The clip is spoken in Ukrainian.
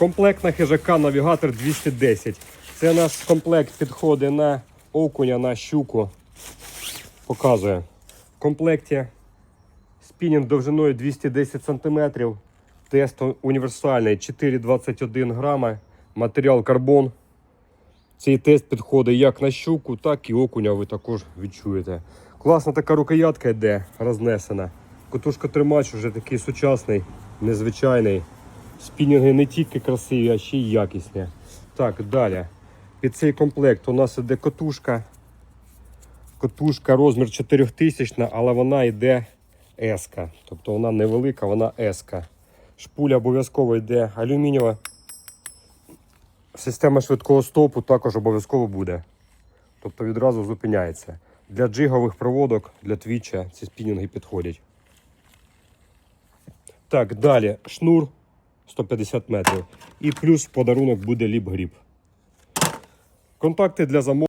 Комплект на хижака навігатор 210. Це наш комплект підходить на окуня, на щуку. Показує. В комплекті спінінг довжиною 210 см. Тест універсальний 4,21 грама. Матеріал карбон. Цей тест підходить як на щуку, так і окуня ви також відчуєте. Класна така рукоятка йде, рознесена. Котушка тримач вже такий сучасний, незвичайний. Спінінги не тільки красиві, а ще й якісні. Так, далі. Під цей комплект у нас іде котушка. Котушка розмір 4000, але вона йде S. Тобто вона невелика, вона S. Шпуля обов'язково йде алюмінієва. Система швидкого стопу також обов'язково буде. Тобто відразу зупиняється. Для джигових проводок, для твіча ці спінінги підходять. Так, далі шнур 150 метрів. І плюс подарунок буде ліп-гріб. Контакти для замовлення.